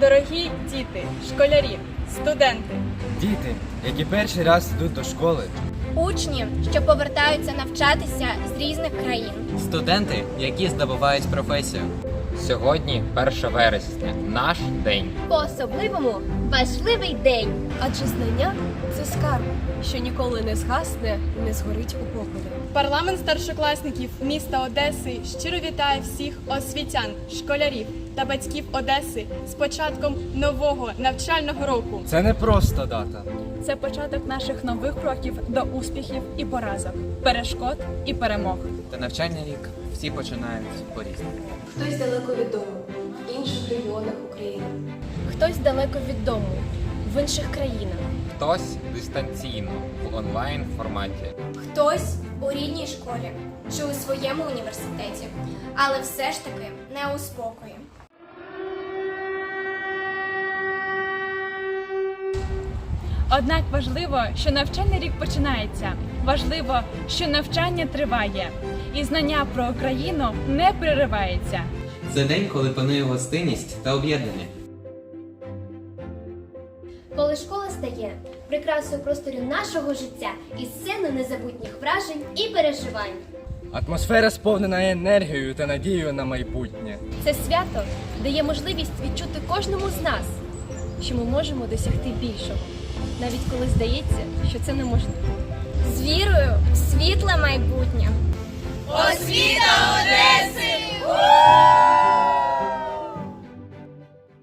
Дорогі діти, школярі, студенти, діти, які перший раз йдуть до школи, учні, що повертаються навчатися з різних країн, студенти, які здобувають професію. Сьогодні 1 вересня, наш день. По-особливому важливий день. Адже знання це скарб, що ніколи не згасне, і не згорить у поході. Парламент старшокласників міста Одеси щиро вітає всіх освітян, школярів та батьків Одеси з початком нового навчального року. Це не просто дата. Це початок наших нових кроків до успіхів і поразок, перешкод і перемог. Та навчальний рік всі починають по-різному. Хтось далеко від дому, в інших регіонах України. Хтось далеко від дому, в інших країнах. Хтось дистанційно в онлайн форматі. Хтось у рідній школі чи у своєму університеті, але все ж таки не у спокої. Однак важливо, що навчальний рік починається. Важливо, що навчання триває, і знання про Україну не переривається. Це день, коли панує гостинність та об'єднання. Коли школа стає прикрасою простору нашого життя і сцену незабутніх вражень і переживань. Атмосфера сповнена енергією та надією на майбутнє. Це свято дає можливість відчути кожному з нас, що ми можемо досягти більшого, навіть коли здається, що це неможливо. З вірою в світле майбутнє. Освіта!